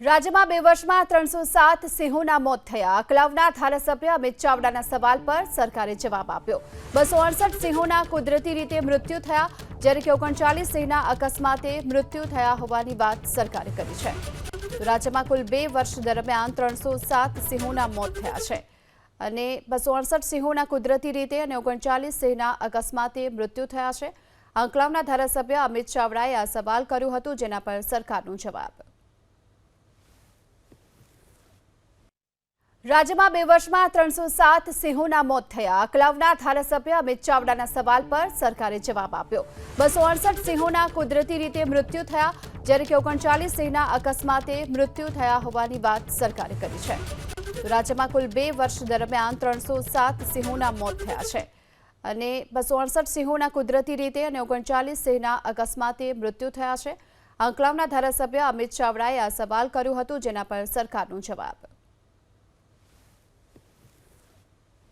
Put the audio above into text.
રાજ્યમાં બે વર્ષમાં ત્રણસો સાત સિંહોના મોત થયા. અકલાવના ધારાસભ્ય અમિત ચાવડાના સવાલ પર સરકારે જવાબ આપ્યો. બસો અડસઠ સિંહોના કુદરતી રીતે મૃત્યુ થયા, જ્યારે કે ઓગણચાલીસ સિંહના અકસ્માતે મૃત્યુ થયા હોવાની વાત સરકારે કરી છે. રાજ્યમાં કુલ બે વર્ષ દરમિયાન ત્રણસો સાત સિંહોના મોત થયા છે. અને બસો અડસઠ સિંહોના કુદરતી રીતે અને ઓગણચાલીસ સિંહના અકસ્માતે મૃત્યુ થયા છે. અંકલાવના ધારાસભ્ય અમિત ચાવડાએ આ સવાલ કર્યું હતું, જેના પર સરકારનો જવાબ. રાજ્યમાં બે વર્ષમાં ત્રણસો સાત સિંહોના મોત થયા. કલાવના ધારાસભ્ય અમિત ચાવડાના સવાલ પર સરકારે જવાબ આપ્યો. બસો અડસઠ સિંહોના કુદરતી રીતે મૃત્યુ થયા. જ્યારે કે ઓગણચાલીસ સિંહના અકસ્માતે મૃત્યુ થયા હોવાની વાત સરકારે કરી છે. રાજ્યમાં કુલ બે વર્ષ દરમિયાન ત્રણસો સાત સિંહોના મોત થયા છે. અને બસો અડસઠ સિંહોના કુદરતી રીતે અને ઓગણચાલીસ સિંહના અકસ્માતે મૃત્યુ થયા છે. અંકલાવના ધારાસભ્ય અમિત ચાવડાએ આ સવાલ કર્યું હતું, જેના પર સરકારનો જવાબ.